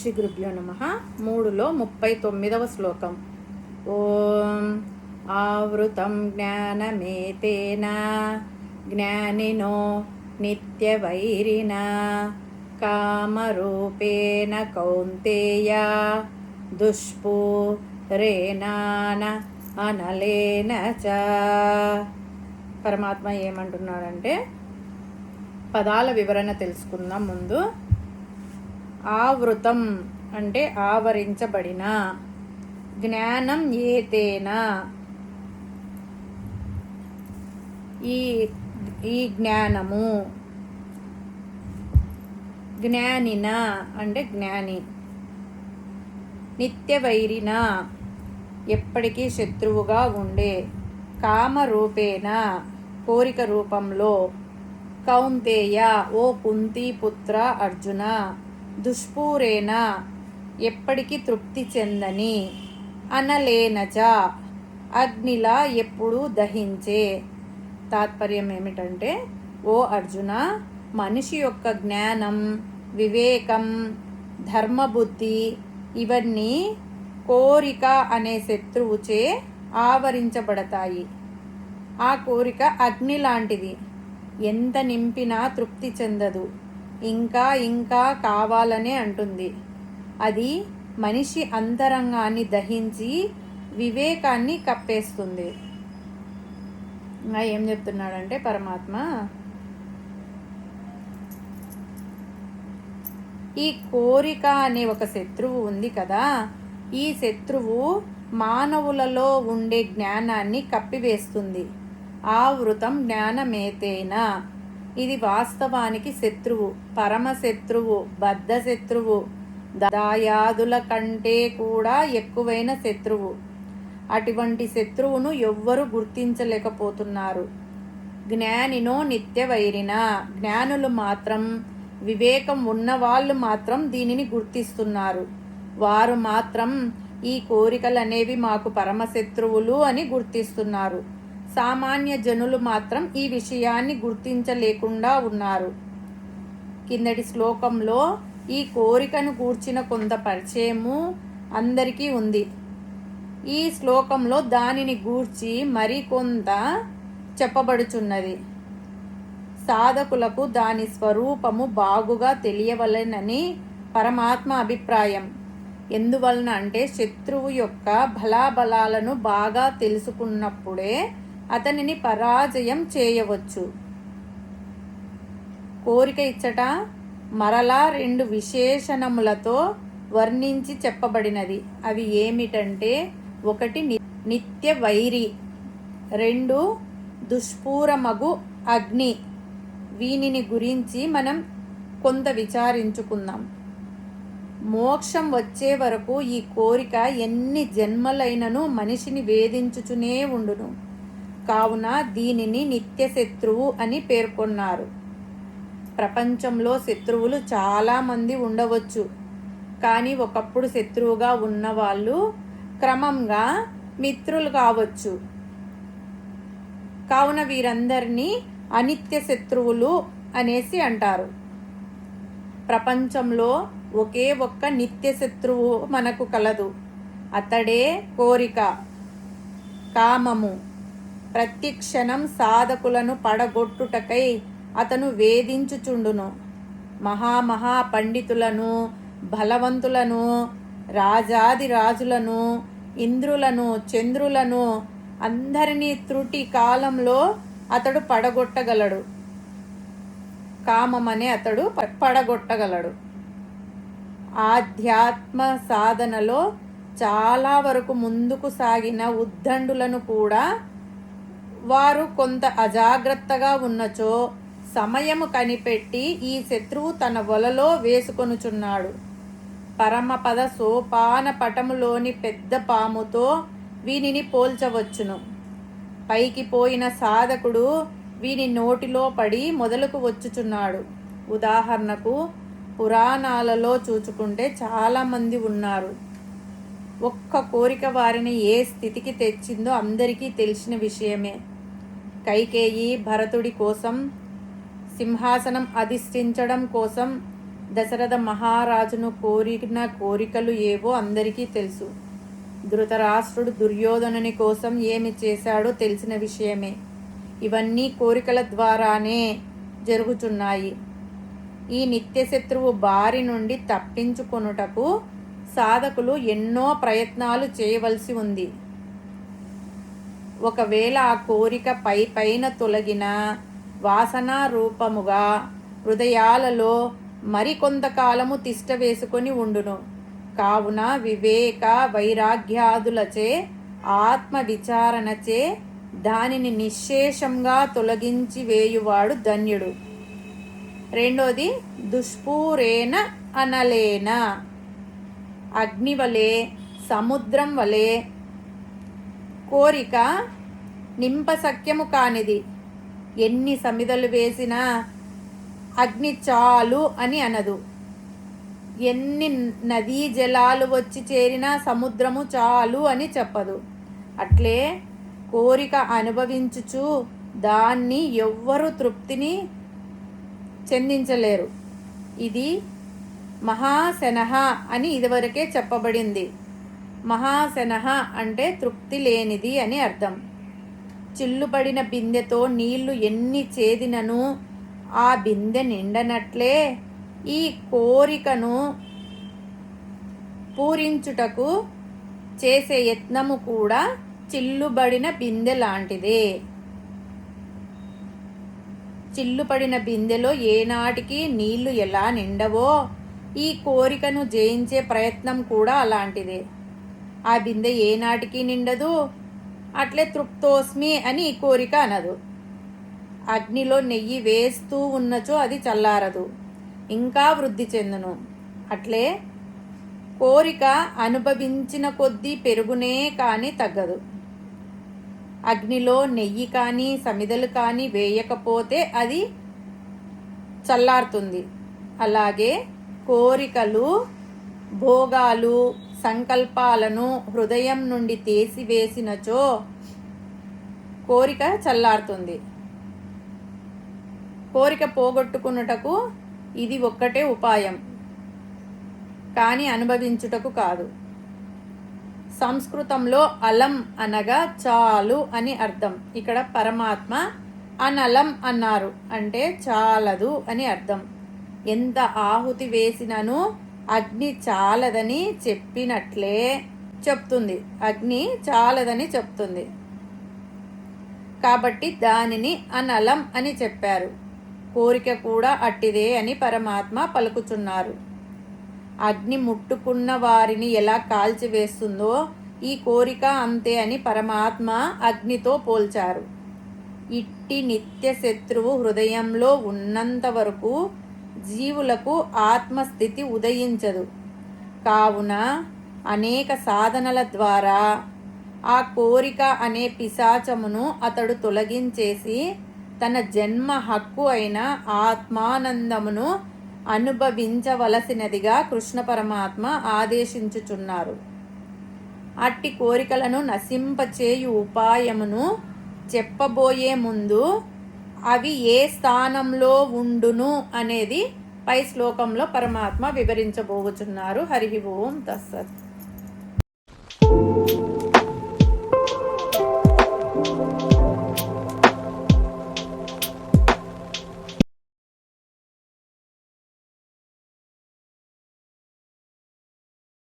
శ్రీ గురుభ్యో నమ. మూడులో ముప్పై తొమ్మిదవ శ్లోకం. ఓం ఆవృతం జ్ఞానమేతేన జ్ఞానినో నిత్యవైరిణ కామరూపేణ కౌంతేయ దుష్పూరేణాన అనలేన చ. పరమాత్మ ఏమంటున్నాడంటే పదాల వివరణ తెలుసుకుందాం ముందు. ఆవృతం అంటే ఆవరించబడిన. జ్ఞానం ఏతేనా? ఈ ఈ జ్ఞానము. జ్ఞానిన అంటే జ్ఞాని. నిత్యవైరిన ఎప్పటికీ శత్రువుగా ఉండే. కామరూపేణ కోరిక రూపంలో. కౌంతేయ ఓ కుంతి పుత్ర అర్జున. దుష్పూరేణ ఎప్పటికీ తృప్తి చెందని అనలేనజ అగ్నిలా ఎప్పుడూ దహించే. తాత్పర్యం ఏమిటంటే ఓ అర్జున మనిషి యొక్క జ్ఞానం వివేకం ధర్మబుద్ధి ఇవన్నీ కోరిక అనే శత్రువుచే ఆవరించబడతాయి. ఆ కోరిక అగ్ని లాంటిది ఎంత నింపినా తృప్తి చెందదు. ఇంకా ఇంకా కావాలనే అంటుంది. అది మనిషి అంతరంగాన్ని దహించి వివేకాన్ని కప్పేస్తుంది. ఇంకా ఏం చెప్తున్నాడంటే పరమాత్మ ఈ కోరిక అనే ఒక శత్రువు ఉంది కదా ఈ శత్రువు మానవులలో ఉండే జ్ఞానాన్ని కప్పివేస్తుంది. ఆవృతం జ్ఞానమేతేనా. ఇది వాస్తవానికి శత్రువు పరమశత్రువు బద్ధశత్రువు బద్ధ శత్రువు దాయాదుల కంటే కూడా ఎక్కువైన శత్రువు. అటువంటి శత్రువును ఎవ్వరు గుర్తించలేకపోతున్నారు. జ్ఞానినో నిత్యవైరిన జ్ఞానులు మాత్రం వివేకం ఉన్నవాళ్ళు మాత్రం దీనిని గుర్తిస్తున్నారు. వారు మాత్రం ఈ కోరికలు అనేవి మాకు పరమశత్రువులు అని గుర్తిస్తున్నారు. సామాన్య జనులు మాత్రం ఈ విషయాన్ని గుర్తించలేకుండా ఉన్నారు. కిందటి శ్లోకంలో ఈ కోరికను కూర్చిన కొంత పరిచయము అందరికీ ఉంది. ఈ శ్లోకంలో దానిని గూర్చి మరికొంత చెప్పబడుచున్నది. సాధకులకు దాని స్వరూపము బాగుగా తెలియవలెనని పరమాత్మ అభిప్రాయం. ఎందువలన అంటే శత్రువు యొక్క బలాబలాలను బాగా తెలుసుకున్నప్పుడే అతనిని పరాజయం చేయవచ్చు. కోరిక ఇచ్చట మరలా రెండు విశేషణములతో వర్ణించి చెప్పబడినది. అవి ఏమిటంటే ఒకటి నిత్య వైరి రెండు దుష్పూరమగు అగ్ని. వీనిని గురించి మనం కొంత విచారించుకుందాం. మోక్షం వచ్చే వరకు ఈ కోరిక ఎన్ని జన్మలైనను మనిషిని వేధించుచునే ఉండును. కావున దీనిని నిత్య శత్రువు అని పేర్కొన్నారు. ప్రపంచంలో శత్రువులు చాలామంది ఉండవచ్చు. కానీ ఒకప్పుడు శత్రువుగా ఉన్నవాళ్ళు క్రమంగా మిత్రులు కావచ్చు. కావున వీరందరినీ అనిత్య శత్రువులు అనేసి అంటారు. ప్రపంచంలో ఒకే ఒక్క నిత్య శత్రువు మనకు కలదు. అతడే కోరిక కామము. ప్రత్యక్షణం సాధకులను పడగొట్టుటకై అతను వేధించుచుండును. మహామహా పండితులను బలవంతులను రాజాది రాజులను ఇంద్రులను చంద్రులను అందరినీ త్రుటి కాలంలో అతడు పడగొట్టగలడు. కామమనే అతడు పడగొట్టగలడు. ఆధ్యాత్మ సాధనలో చాలా వరకు ముందుకు సాగిన ఉద్దండులను కూడా వారు కొంత అజాగ్రత్తగా ఉన్నచో సమయము కనిపెట్టి ఈ శత్రువు తన వలలో వేసుకొనుచున్నాడు. పరమపద సోపాన పటములోని పెద్ద పాముతో వీనిని పోల్చవచ్చును. పైకి పోయిన సాధకుడు వీని నోటిలో పడి మొదలుకు వచ్చుచున్నాడు. ఉదాహరణకు పురాణాలలో చూచుకుంటే చాలామంది ఉన్నారు. ఒక్క కోరిక వారిని ఏ స్థితికి తెచ్చిందో అందరికీ తెలిసిన విషయమే. కైకేయి భరతుడి కోసం సింహాసనం అధిష్ఠించడం కోసం దశరథ మహారాజును కోరిన కోరికలు ఏవో అందరికీ తెలుసు. ధృతరాష్ట్రుడు దుర్యోధనుని కోసం ఏమి చేశాడో తెలిసిన విషయమే. ఇవన్నీ కోరికల ద్వారానే జరుగుతున్నాయి ఈ నిత్యశత్రువు బారి నుండి తప్పించుకొనుటకు సాధకులు ఎన్నో ప్రయత్నాలు చేయవలసి ఉంది. ఒకవేళ ఆ కోరిక పై పైన తొలగిన వాసనారూపముగా హృదయాలలో మరికొంతకాలము తిష్ట వేసుకొని ఉండును. కావున వివేక వైరాగ్యాదులచే ఆత్మ విచారణచే దానిని నిశ్శేషంగా తొలగించి వేయువాడు ధన్యుడు. రెండోది దుష్పూరేణ అనలేన. అగ్ని వలె సముద్రం వలె కోరిక నింపసక్యము కానిది. ఎన్ని సమిదలు వేసినా అగ్ని చాలు అని అనదు. ఎన్ని నదీ జలాలు వచ్చి చేరినా సముద్రము చాలు అని చెప్పదు. అట్లే కోరిక అనుభవించుచు దాన్ని ఎవ్వరు తృప్తిని చెందించలేరు. ఇది మహాశనహ అని ఇదివరకే చెప్పబడింది. మహాశనహ అంటే తృప్తి లేనిది అని అర్థం. చిల్లుపడిన బిందెతో నీళ్ళు ఎన్ని చేదినను ఆ బిందె నిండనట్లే. ఈ కోరికను పూరించుటకు చేసే యత్నము కూడా చిల్లుబడిన బిందె లాంటిదే. చిల్లుపడిన బిందెలో ఏనాటికి నీళ్ళు ఎలా నిండవో ఈ కోరికను జయించే ప్రయత్నం కూడా అలాంటిదే. ఆ బిందె ఏనాటికి నిండదు? అట్లే తృప్తోస్మి అని కోరిక అనదు. అగ్నిలో నెయ్యి వేస్తూ ఉన్నచో అది చల్లారదు. ఇంకా వృద్ధి చెందును. అట్లే కోరిక అనుభవించిన కొద్దీ పెరుగునే కానీ తగ్గదు. అగ్నిలో నెయ్యి కానీ సమిదలు కానీ వేయకపోతే అది చల్లారుతుంది. అలాగే కోరికలు భోగాలు సంకల్పాలను హృదయం నుండి తీసివేసినచో కోరిక చల్లారుతుంది. కోరిక పోగొట్టుకున్నటకు ఇది ఒక్కటే ఉపాయం. కానీ అనుభవించుటకు కాదు. సంస్కృతంలో అలం అనగా చాలు అని అర్థం. ఇక్కడ పరమాత్మ అనలం అన్నారు. అంటే చాలదు అని అర్థం. ఎంత ఆహుతి వేసినను అగ్ని చాలదని చెప్పినట్లే చెప్తుంది. అగ్ని చాలదని చెప్తుంది. కాబట్టి దానిని అనలం అని చెప్పారు. కోరిక కూడా అట్టిదే అని పరమాత్మ పలుకుచున్నారు. అగ్ని ముట్టుకున్న వారిని ఎలా కాల్చివేస్తుందో ఈ కోరిక అంతే అని పరమాత్మ అగ్నితో పోల్చారు. ఇట్టి నిత్య శత్రువు హృదయంలో ఉన్నంత వరకు జీవులకు ఆత్మస్థితి ఉదయించదు. కావున అనేక సాధనల ద్వారా ఆ కోరిక అనే పిశాచమును అతడు తొలగించేసి తన జన్మ హక్కు అయిన ఆత్మానందమును అనుభవించవలసినదిగా కృష్ణ పరమాత్మ ఆదేశించుచున్నారు. అట్టి కోరికలను నశింపచేయు ఉపాయమును చెప్పబోయే ముందు అవి ఏ స్థానంలో ఉండును అనేది పై శ్లోకంలో పరమాత్మ వివరించబోగుచున్నారు హరి ఓం తస్సత్